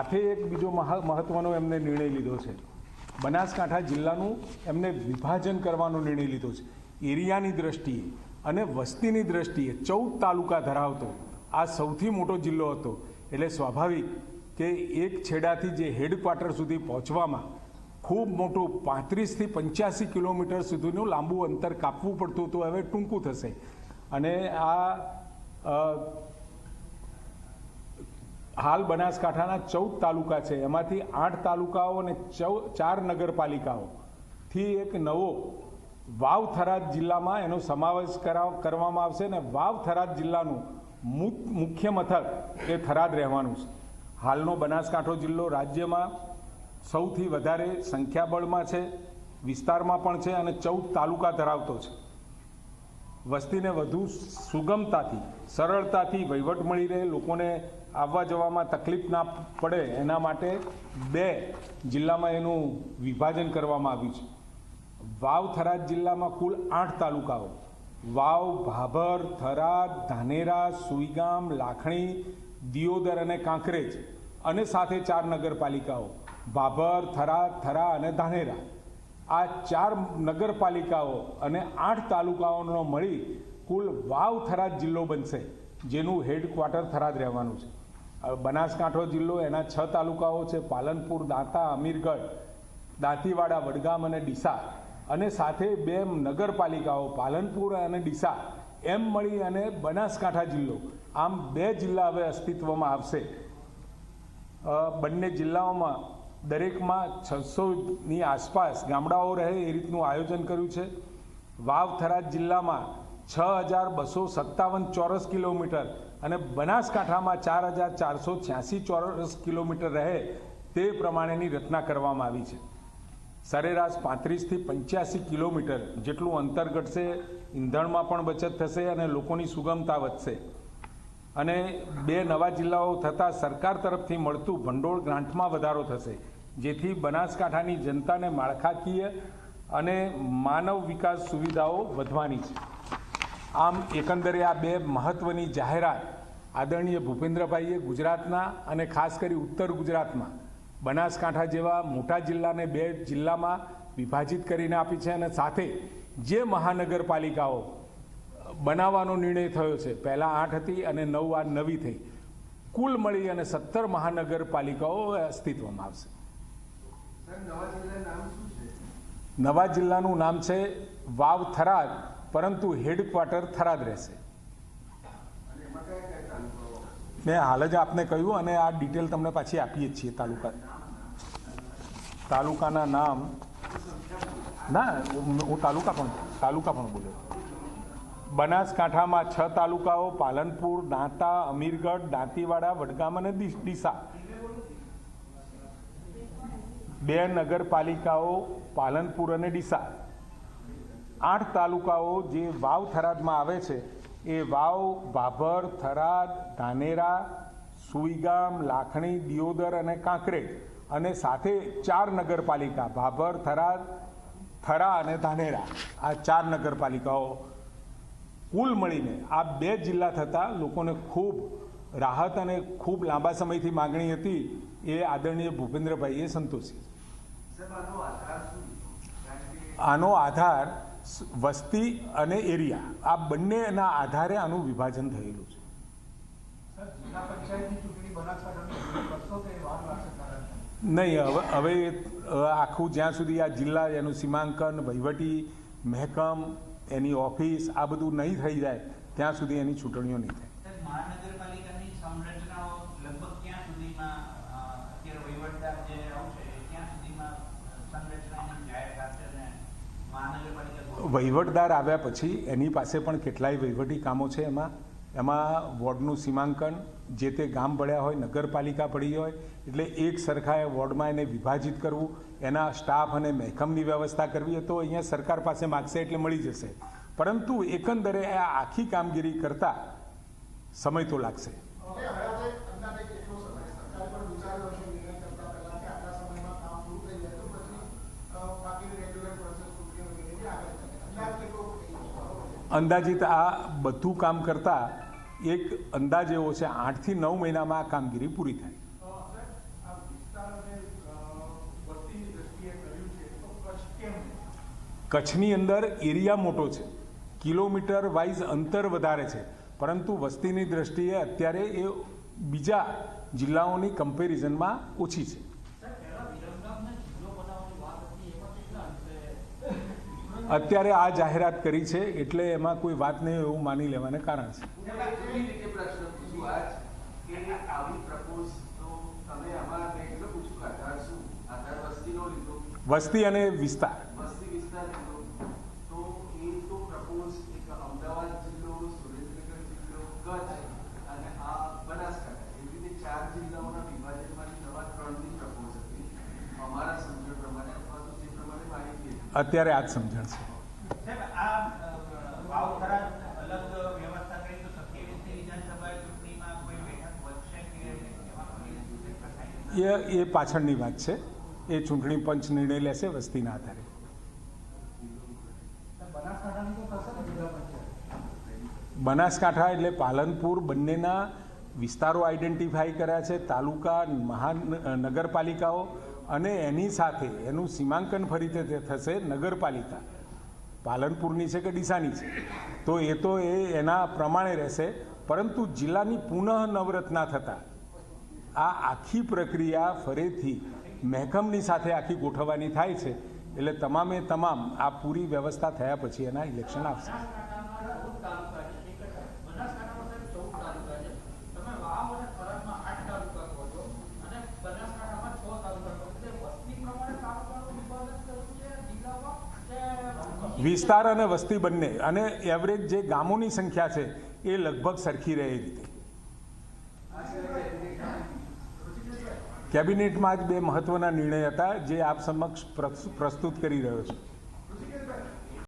સાથે એક બીજો મહા, મહત્વનો એમને નિર્ણય લીધો છે. બનાસકાંઠા જિલ્લાનું એમને વિભાજન કરવાનો નિર્ણય લીધો છે. એરિયાની દ્રષ્ટિએ અને વસ્તીની દ્રષ્ટિએ ચૌદ તાલુકા ધરાવતો, આ સૌથી મોટો જિલ્લો હતો. એટલે સ્વાભાવિક કે એક છેડાથી જે હેડક્વાર્ટર સુધી પહોંચવામાં ખૂબ મોટું પાંત્રીસથી પંચ્યાસી કિલોમીટર સુધીનું લાંબુ અંતર કાપવું પડતું હતું, હવે ટૂંકું થશે. અને આ હાલ બનાસકાંઠાના ચૌદ તાલુકા છે. એમાંથી આઠ તાલુકાઓ અને ચૌ, ચાર નગરપાલિકાઓથી એક નવો વાવ થરાદ જિલ્લામાં એનો સમાવેશ કરાવ, કરવામાં આવશે અને વાવ થરાદ જિલ્લાનું મુખ્ય મથક એ થરાદ રહેવાનું છે. હાલનો બનાસકાંઠો જિલ્લો રાજ્યમાં સૌથી વધારે સંખ્યાબળમાં છે, વિસ્તારમાં પણ છે અને ચૌદ તાલુકા ધરાવતો છે. વસ્તીને વધુ સુગમતાથી, સરળતાથી વહીવટ મળી રહે, લોકોને આવવા જવામાં તકલીફ ના પડે, એના માટે બે જિલ્લામાં એનું વિભાજન કરવામાં આવ્યું છે. વાવ થરાદ જિલ્લામાં કુલ આઠ તાલુકાઓ. વાવ, ભાભર, થરાદ, ધાનેરા, સુઈગામ, લાખણી, દિયોદર અને કાંકરેજ અને સાથે ચાર નગરપાલિકાઓ. ભાભર, થરાદ, થરા અને ધાનેરા. આ ચાર નગરપાલિકાઓ અને આઠ તાલુકાઓનો મળી કુલ વાવ થરાદ જિલ્લો બનશે, જેનું હેડક્વાર્ટર થરાદ રહેવાનું છે. બનાસકાંઠો જિલ્લો, એના છ તાલુકાઓ છે, પાલનપુર, દાંતા, અમીરગઢ, દાંતીવાડા, વડગામ અને ડીસા. અને સાથે બે નગરપાલિકાઓ, પાલનપુર અને ડીસા, એમ મળી અને બનાસકાંઠા જિલ્લો. આમ બે જિલ્લા હવે અસ્તિત્વમાં આવશે. બંને જિલ્લાઓમાં દરેકમાં છસોની આસપાસ ગામડાઓ રહે એ રીતનું આયોજન કર્યું છે. વાવ થરાદ જિલ્લામાં છ હજાર બસો સત્તાવન ચોરસ કિલોમીટર અને બનાસકાંઠામાં ચાર હજાર ચારસો છ્યાસી ચોરસ કિલોમીટર રહે તે પ્રમાણેની રચના કરવામાં આવી છે. સરેરાશ પાંત્રીસથી પંચ્યાસી કિલોમીટર જેટલું અંતર ઘટશે, ઈંધણમાં પણ બચત થશે અને લોકોની સુગમતા વધશે. અને બે નવા જિલ્લાઓ થતાં સરકાર તરફથી મળતું ભંડોળ ગ્રાન્ટમાં વધારો થશે, જેથી બનાસકાંઠાની જનતાને માળખાકીય અને માનવ વિકાસ સુવિધાઓ વધવાની છે. આમ એકંદરે આ બે મહત્વની જાહેરાત આદરણીય ભૂપેન્દ્રભાઈએ ગુજરાતના અને ખાસ કરી ઉત્તર ગુજરાતમાં બનાસકાંઠા જેવા મોટા જિલ્લાને બે જિલ્લામાં વિભાજિત કરીને આપી છે અને સાથે જે મહાનગરપાલિકાઓ બનાવવાનો નિર્ણય થયો છે. પહેલાં આઠ હતી અને નવ આ નવી થઈ. કુલ મળી અને સત્તર મહાનગરપાલિકાઓ અસ્તિત્વમાં આવશે. નવા જિલ્લાનું નામ છે વાવ થરાદ, પરંતુ હેડક્વાર્ટર થરાદ રહેશે. મેં હાલ જ આપને કહ્યું અને આ ડિટેલ તમને પાછી આપીએ જ છીએ તાલુકા. તાલુકાના નામ. ના, હું તાલુકા પણ તાલુકા પણ બોલ્યો બનાસકાંઠામાં છ તાલુકાઓ પાલનપુર, દાંતા, અમીરગઢ, દાંતીવાડા, વડગામ અને ડીસા. બે નગરપાલિકાઓ પાલનપુર અને ડીસા. આઠ તાલુકાઓ જે વાવ થરાદમાં આવે છે, એ વાવ ભાભર, થરાદ, ધાનેરા, સુઈગામ, લાખણી, દિયોદર અને કાંકરેજ અને સાથે ચાર નગરપાલિકા, ભાભર, થરાદ, થરા અને ધાનેરા. આ ચાર નગરપાલિકાઓ કુલ મળીને આ બે જિલ્લા થતાં લોકોને ખૂબ રાહત અને ખૂબ લાંબા સમયથી માગણી હતી, એ આદરણીય ભૂપેન્દ્રભાઈએ સંતોષી. આનો આધાર વસ્તી અને એરિયા, આ બંનેના આધારે આનું વિભાજન થયેલું છે. નહીં, હવે હવે આખું જ્યાં સુધી આ જિલ્લા, એનું સીમાંકન, વહીવટી, મહેકમ એની ઓફિસ આ બધું નહીં થઈ જાય ત્યાં સુધી એની ચૂંટણીઓ નહીં થાય. વહીવટદાર આવ્યા પછી એની પાસે પણ કેટલાય વહીવટી કામો છે એમાં. એમાં વોર્ડનું સીમાંકન, જે તે ગામ પડ્યા હોય, નગરપાલિકા પડી હોય, એટલે એક સરખા એ વોર્ડમાં એને વિભાજિત કરવું, એના સ્ટાફ અને મહેકમની વ્યવસ્થા કરવી તો અહીંયા સરકાર પાસે માગશે એટલે મળી જશે. પરંતુ એકંદરે આ આખી કામગીરી કરતાં સમય તો લાગશે. અંદાજિત આ બધું કામ કરતા એક અંદાજ એવો છે, આઠથી નવ મહિનામાં આ કામગીરી પૂરી થાય. કચ્છની અંદર એરિયા મોટો છે. કિલોમીટર વાઇઝ અંતર વધારે છે. પરંતુ વસ્તીની દ્રષ્ટિએ અત્યારે એ બીજા જિલ્લાઓની કમ્પેરિઝનમાં ઓછી છે. અત્યારે આ જાહેરાત કરી છે એટલે એમાં કોઈ વાત નહીં એવું માની લેવાને કારણ છે. વસ્તી અને પ્રશ્ન પૂછું આજ કે આવી પ્રપોઝ તો તમે આમાં મેં એટલે પૂછું કે આધાર શું આધાર વસ્તીનો લીધો વસ્તી અને વિસ્તાર વસ્તી વિસ્તાર લીધો તો એ તો પ્રપોઝ એક અમદાવાદ જિલ્લો સુરેન્દ્રનગર જિલ્લો કચ્છ અને આ બનાસકાંઠા એવી રીતે ચાર જિલ્લાઓના વિભાજનમાંથી નવા ત્રણની પ્રપોઝ હતી અમારા સમજણ પ્રમાણે અથવા તો જે પ્રમાણે માહિતી હતી અત્યારે આ જ સમજણ છે સાહેબ આ અ, વાવ થરાદ અલગ વ્યવસ્થા કરી તો સત્યાવીસની વિધાનસભા ચૂંટણીમાં કોઈ બેઠક વધશે કે આ જ સમજણ છે. એ એ પાછળની વાત છે. એ ચૂંટણી પંચ નિર્ણય લેશે વસ્તીના આધારે. બનાસકાંઠા એટલે પાલનપુર બંનેના વિસ્તારો આઈડેન્ટિફાઈ કર્યા છે. તાલુકા મહાનગરપાલિકાઓ અને એની સાથે એનું સીમાંકન ફરી તે થશે નગરપાલિકા. પાલનપુરની છે કે ડીસાની છે? તો એ તો એ એના પ્રમાણે રહેશે, પરંતુ જિલ્લાની પુનઃ નવરત્ના થતાં આ આખી પ્રક્રિયા ફરીથી મહેકમની સાથે આખી ગોઠવવાની થાય છે. એટલે તમામે તમામ આ પૂરી વ્યવસ્થા થયા પછી એના ઇલેક્શન આવશે બનાસકાંઠામાં સાહેબ ચૌદ તાલુકા છે તમે વાવ અને થરાદમાં આઠ તાલુકા કહો છો અને બનાસકાંઠામાં છ તાલુકા કહો છો એટલે વસ્તી પ્રમાણે તાલુકાનું વિભાજન કર્યું છે જિલ્લામાં કે વિસ્તાર અને વસ્તી બંને અને એવરેજ જે ગામોની સંખ્યા છે, એ લગભગ સરખી રહે હતી કેબિનેટમાં જ બે મહત્વના નિર્ણય હતા, જે આપ સમક્ષ પ્રસ્તુત કરી રહ્યો છું.